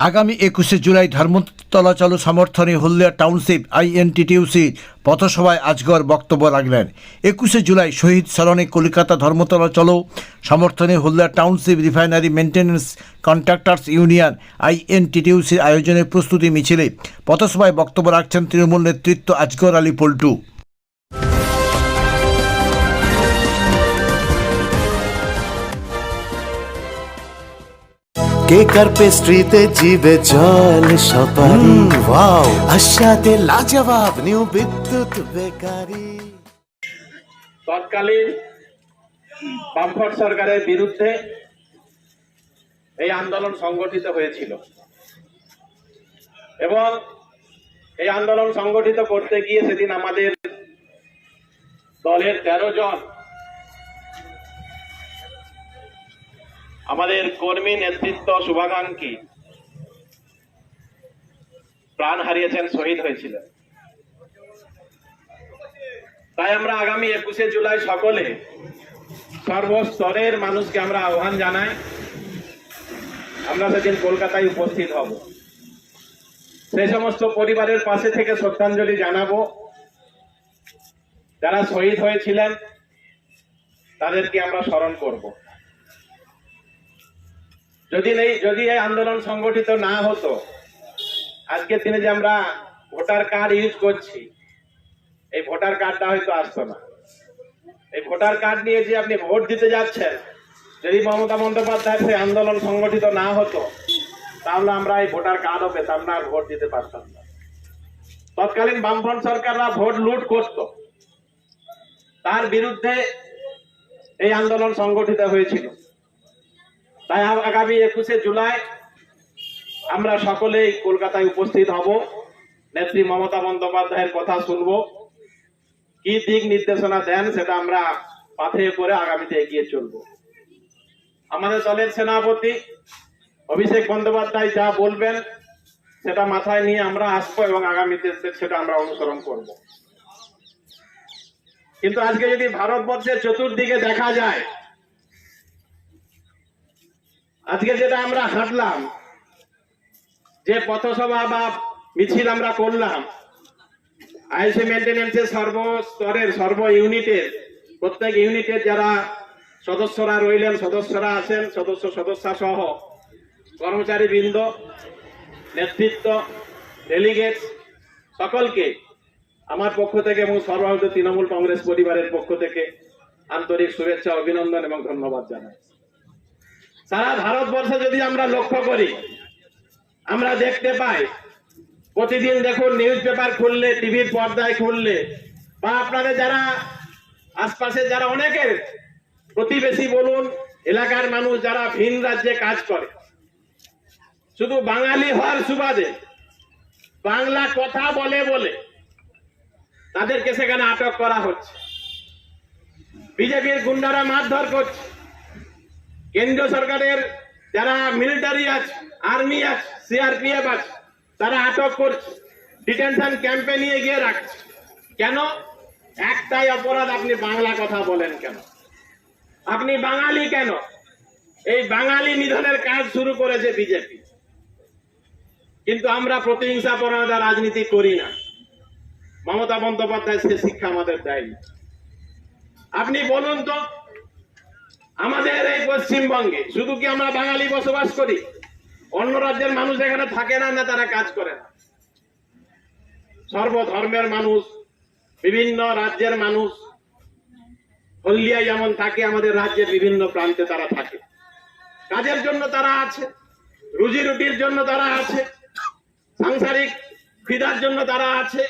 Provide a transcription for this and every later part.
আগামী একুশে জুলাই ধর্মতলা চালু সমর্থনে হলদিয়া টাউনশিপ আইএনটিটিউসি পথসভায় আজগর বক্তব্য রাখলেন একুশে জুলাই শহীদ স্মরণে কলকাতা ধর্মতলা চলো সমর্থনে Haldia township refinery maintenance contractors union আইএনটিটিউসির আয়োজনে প্রস্তুতি মিছিলে পথসভায় বক্তব্য রাখছেন তৃণমূল নেতৃত্ব আজগর আলী পল্টু। কেকার পেস্ট্রিতে জিবে জল সপারি? ওয়াও আশাতে লাজবাব নিউ বিদ্যুৎ বেকারি। তৎকালীন বামফ্রন্ট সরকারের বিরুদ্ধে এই আন্দোলন সংগঠিত হয়েছিল। এবং এই আন্দোলন সংগঠিত করতে গিয়ে সেদিন আমাদের দলের তেরো জন আমাদের কর্মী নেতৃত্ব শুভাকাঙ্ক্ষী। প্রাণ হারিয়েছেন, শহীদ হয়েছিলেন। তাই আমরা আগামী একুশে জুলাই সকলে সর্বস্তরের মানুষকে আমরা আহ্বান জানাই, আমরা সেদিন কলকাতায় উপস্থিত হব। সেই সমস্ত পরিবারের পাশে থেকে শ্রদ্ধাঞ্জলি জানাব। যারা শহীদ হয়েছিলেন, তাদেরকে আমরা স্মরণ করব। যদি নেই, যদি এই আন্দোলন সংগঠিত না হতো আজকের দিনে যে আমরা ভোটার কার্ড ইউজ করছি, এই ভোটার কার্ডটা হয়তো আসতো না। এই ভোটার কার্ড নিয়ে যে আপনি ভোট দিতে যাচ্ছেন, যদি মমতা বন্দ্যোপাধ্যায় সেই আন্দোলন সংগঠিত না হতো, তাহলে আমরা এই ভোটার কার্ডও পেতাম না ভোট দিতে পারতাম না। তৎকালীন বামফ্রন্ট সরকাররা ভোট লুট করত। তার বিরুদ্ধে এই আন্দোলন সংগঠিত হয়েছিল। তাই আগামী একুশে জুলাই আমরা সকলেই কলকাতায় উপস্থিত হব। নেত্রী মমতা বন্দ্যোপাধ্যায়ের কথা শুনব। কি দিক নির্দেশনা দেন সেটা আমরা পাথে করে আগামীতে এগিয়ে চলব। আমাদের দলের সেনাপতি অভিষেক বন্দ্যোপাধ্যায় যা বলবেন সেটা মাথায় নিয়ে আমরা আসব এবং আগামীতে সেটা আমরা অনুসরণ করব। কিন্তু আজকে যদি ভারতবর্ষের চতুর্দিকে দেখা যায় আজকে যেটা আমরা হাঁটলাম, যে পথসভা বা মিছিল আমরা করলাম আইসি মেনটেন্যান্সের সর্বস্তরের, সর্ব ইউনিটের, প্রত্যেক ইউনিটের যারা সদস্যরা রইলেন, সদস্যরা আছেন, সদস্য, সদস্যা সহ কর্মচারী বৃন্দ নেতৃত্ব ডেলিগেট সকলকে আমার পক্ষ থেকে এবং সর্বভারত তৃণমূল কংগ্রেস পরিবারের পক্ষ থেকে আন্তরিক শুভেচ্ছা, অভিনন্দন এবং ধন্যবাদ জানাই। সারা ভারতবর্ষে যদি আমরা লক্ষ্য করি, আমরা দেখতে পাই, প্রতিদিন দেখুন নিউজ পেপার খুললে, টিভির পর্দায় খুললে, বা আপনাদের যারা আশপাশে যারা অনেকের প্রতিবেশী বলুন, এলাকার মানুষ যারা ভিন রাজ্যে কাজ করে, শুধু বাঙালি হওয়ার সুবাদে বাংলা কথা বলে বলে তাদেরকে সেখানে আটক করা হচ্ছে। বিজেপির গুন্ডারা মারধর করছে। কেন্দ্রীয় সরকারের যারা মিলিটারি আছে আর্মি আছে সিআরপিএফ আছে, তারা আটক করছে ডিটেনশন ক্যাম্পে নিয়ে গিয়ে রাখছে। কেন? একটাই অপরাধ আপনি বাংলা কথা বলেন কেন? আপনি বাঙালি কেন? এই বাঙালি নিধনের কাজ শুরু করেছে বিজেপি। কিন্তু আমরা প্রতিহিংসা পরায়ণতা রাজনীতি করি না। মমতা বন্দ্যোপাধ্যায় সে শিক্ষা আমাদের দেয়নি। আপনি বলুন তো আমাদের এই পশ্চিমবঙ্গে, শুধু কি আমরা বাঙালি বসবাস করি? অন্য রাজ্যের মানুষ এখানে থাকে না না তারা কাজ করে না। সর্বধর্মের মানুষ, বিভিন্ন রাজ্যের মানুষ হলদিয়ায় যেমন থাকে, আমাদের রাজ্যের বিভিন্ন প্রান্তে তারা থাকে। কাজের জন্য তারা আছে রুজি রুটির জন্য তারা আছে, সাংসারিক ফিদার জন্য তারা আছে,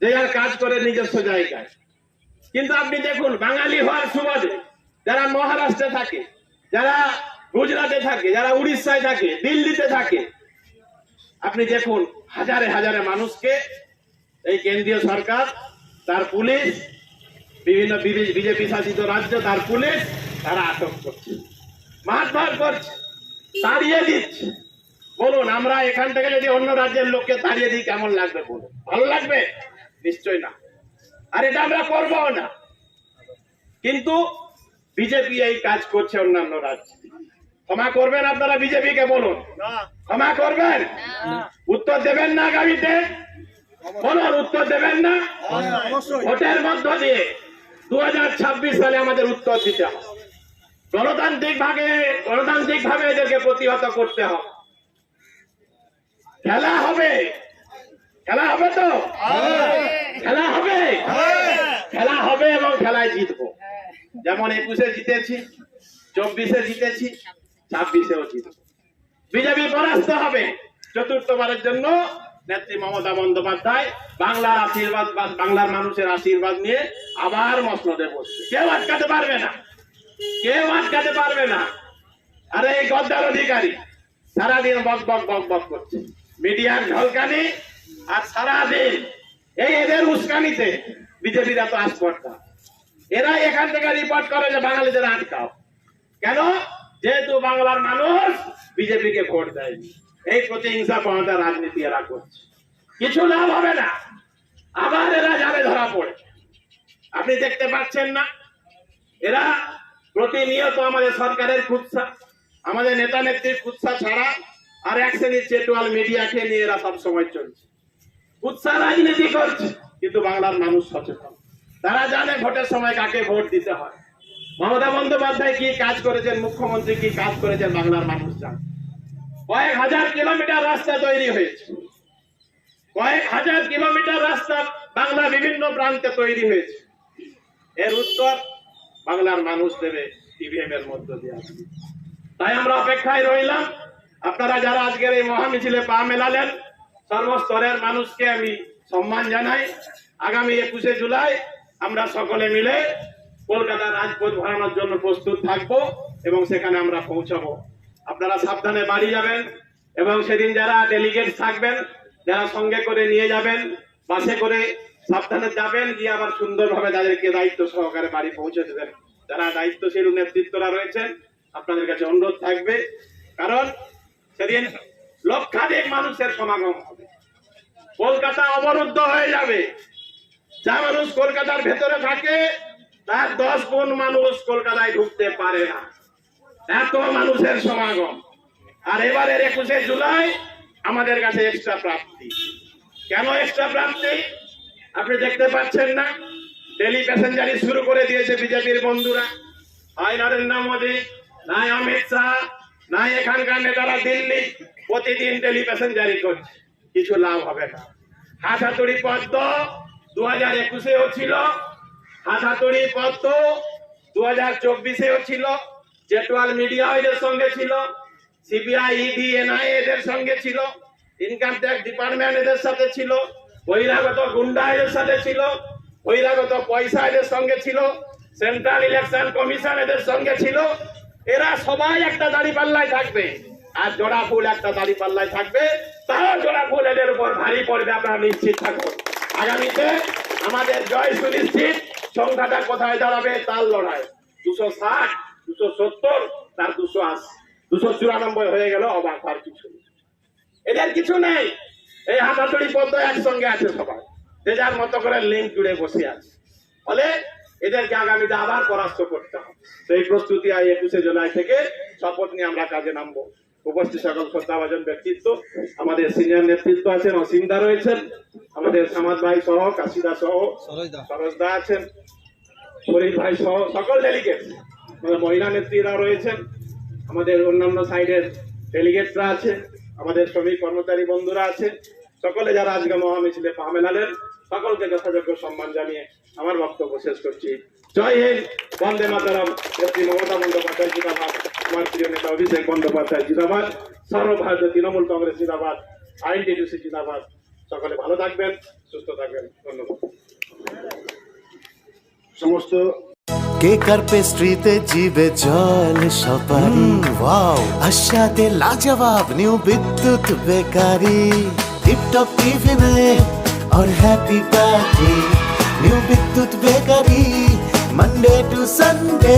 যে যার কাজ করে নিজস্ব জায়গায়। কিন্তু আপনি দেখুন, বাঙালি হওয়ার সুবাদে যারা মহারাষ্ট্রে থাকে, যারা গুজরাটে থাকে, যারা উড়িষ্যায় থাকে, দিল্লিতে থাকে, আপনি দেখুন হাজারে হাজারে মানুষকে এই কেন্দ্রীয় সরকার, তার পুলিশ, বিভিন্ন বিজেপি শাসিত রাজ্য, তার পুলিশ, তারা আটক করছে। মারধর করছে, তাড়িয়ে দিচ্ছে। বলুন, আমরা এখান থেকে যদি অন্য রাজ্যের লোককে তাড়িয়ে দিই, কেমন লাগবে বলুন? ভালো লাগবে? নিশ্চয় না। আর এটা আমরা করব না। কিন্তু বিজেপি এই কাজ করছে অন্যান্য রাজ্যে। ক্ষমা করবেন আপনারা বিজেপি কে বলুন ক্ষমা করবেন? উত্তর দেবেন না আগামীতে বলুন উত্তর দেবেন না? ভোটের মধ্য দিয়ে দু সালে আমাদের উত্তর দিতে হবে। গণতান্ত্রিক ভাবে গণতান্ত্রিক ভাবে এদেরকে প্রতিহত করতে হবে। খেলা হবে। খেলা হবে তো? খেলা হবে। খেলা হবে এবং খেলায় জিতবো। যেমন একুশে জিতেছি, চব্বিশে জিতেছি, ছাব্বিশেও জিতবো বিজেপি পরাস্ত হবে চতুর্থবারের জন্য নেত্রী মমতা বন্দ্যোপাধ্যায় বাংলার আশীর্বাদ বাংলার মানুষের আশীর্বাদ নিয়ে আবার মসনদে বসবে কেউ আটকাতে পারবে না। কেউ আটকাতে পারবে না। আরে এই গদ্দার অধিকারী সারাদিন বক বক বক বক করছে। মিডিয়ার ঝলকানি আর সারাদিন এই এদের উস্কানিতে বিজেপির এত আসপর্দা এরা এখান থেকে রিপোর্ট করে যে বাঙালিদের আটকাও। কেন? যেহেতু বাংলার মানুষ বিজেপিকে ভোট দেয়নি। এই প্রতিহিংসা পাওয়াটা রাজনীতি এরা করছে। কিছু লাভ হবে না। আবার এরা জালে ধরা পড়ে আপনি দেখতে পাচ্ছেন না। এরা প্রতিনিয়ত আমাদের সরকারের কুৎসা আমাদের নেতা নেত্রীর কুৎসা ছাড়া আর এক শ্রেণির চেটুয়াল মিডিয়াকে নিয়ে এরা সবসময় চলছে। কুৎসা রাজনীতি করছে, কিন্তু বাংলার মানুষ সচেতন। তারা জানে ভোটের সময় কাকে ভোট দিতে হয়। মমতা বন্দ্যোপাধ্যায় কি কাজ করেছেন? মুখ্যমন্ত্রী কি কাজ করেছেন? বাংলার মানুষ জানে। কয়েক হাজার কিলোমিটার রাস্তা তৈরি হয়েছে। কয়েক হাজার কিলোমিটার রাস্তা বাংলা বিভিন্ন প্রান্তে তৈরি হয়েছে। এর উত্তর বাংলার মানুষ দেবে ইভিএম এর মধ্য দিয়ে আসবে। তাই আমরা অপেক্ষায় রইলাম। আপনারা যারা আজকের এই মহামিছিলে পা মেলালেন, সর্বস্তরের মানুষকে আমি সম্মান জানাই। আগামী একুশে জুলাই আমরা সকলে মিলে কলকাতার রাজপথ ভরানোর জন্য প্রস্তুত থাকব এবং সেখানে আমরা পৌঁছাবো। আপনারা সাবধানে বাড়ি যাবেন এবং সেদিন যারা ডেলিগেট থাকবেন, যারা সঙ্গে করে নিয়ে যাবেন, বাসে করে সাবধানে যাবেন, গিয়ে আবার সুন্দরভাবে তাদেরকে দায়িত্ব সহকারে বাড়ি পৌঁছে দেবেন। যারা দায়িত্বশীল নেতৃত্বরা রয়েছেন, আপনাদের কাছে অনুরোধ থাকবে। কারণ সেদিন লক্ষাধিক মানুষের সমাগম হবে। কলকাতা অবরুদ্ধ হয়ে যাবে। যা মানুষ কলকাতার ভেতরে থাকে, তার দশ গুণ মানুষ কলকাতায় ঢুকতে পারে না। এত মানুষের সমাগম। আর এবারের একুশে জুলাই আমাদের কাছে এক্সট্রা প্রাপ্তি। কেন এক্সট্রা প্রাপ্তি? আপনি দেখতে পাচ্ছেন না ডেলি প্যাসেঞ্জারি শুরু করে দিয়েছে বিজেপির বন্ধুরা। হয় নরেন্দ্র মোদী, নাই অমিত শাহ, নাই এখানকার নেতারা দিল্লি, প্রতিদিন ডেলি প্যাসেঞ্জারি করছে। কিছু লাভ হবে না। হাতাতুড়ি পদ্ম দু হাজার একুশেও ছিল দু হাজার চব্বিশেও ছিল মিডিয়া এদের সঙ্গে ছিল, সিবিআই ইডি এদের সঙ্গে ছিল ইনকাম ট্যাক্স ডিপার্টমেন্ট এদের সাথে ছিল গুন্ডা এদের সাথে ছিল পয়সা এদের সঙ্গে ছিল সেন্ট্রাল ইলেকশন কমিশন এদের সঙ্গে ছিল। এরা সবাই একটা থাকবে। আর একটা থাকবে। তাও এদের উপর ভারী পড়বে আপনারা নিশ্চিত থাকুন আগামীতে আমাদের জয় সুনিশ্চিত, সংখ্যাটা কোথায় দাঁড়াবে তার লড়াই। দুশো ষাট, দুশো সত্তর, তার দুশো আশি। দুশো চুরানব্বই হয়ে গেল, অবাক হওয়ার কিছু। এদের কিছু নেই। এই হাতাতড়ি পদ্ম একসঙ্গে আছে সবাই। যে যার মতো করে লিঙ্ক জুড়ে বসে আছে। ফলে এদেরকে আগামীতে আবার পরাস্ত করতে হবে। সেই প্রস্তুতি আই একুশে জুলাই থেকে শপথ নিয়ে আমরা কাজে নামবো। উপস্থিত সকল শ্রদ্ধাভাজন ব্যক্তিত্ব আমাদের সিনিয়র নেতৃত্ব আছেন অসীমদা রয়েছেন আমাদের সামাদ ভাই সহ কাশিদা সহ সরোজদা আছেন শরীর ভাই সহ সকল ডেলিগেট আমাদের মহিলা নেত্রীরা রয়েছেন আমাদের অন্যান্য সাইডের ডেলিগেটরা আছে আমাদের শ্রমিক কর্মচারী বন্ধুরা আছে সকলে যারা আজকে মহামিছিলে পা মেলালেন সকলকে যথাযোগ্য সম্মান জানিয়ে আমার বক্তব্য শেষ করছি। জয় হিন্দ বন্দে মাতারাম নেত্রী মমতা বন্দ্যোপাধ্যায় আমার প্রিয় নেতা অভিষেক বন্দ্যোপাধ্যায় জিন্দাবাদ সর্বভারতীয় তৃণমূল কংগ্রেস জিন্দাবাদ আইনটিডিউসি জিন্দাবাদ সকলে ভালো থাকবেন সুস্থ থাকবেন ধন্যবাদ সমস্ত কেকার পেস্ট্রিতে জিবে জল সপারি ওয়াও আশাতে লাজবাব নিউ বিদ্যুৎ বেকারি টিপটপ টিফিনে और happy party new Bidyut bakery Monday to Sunday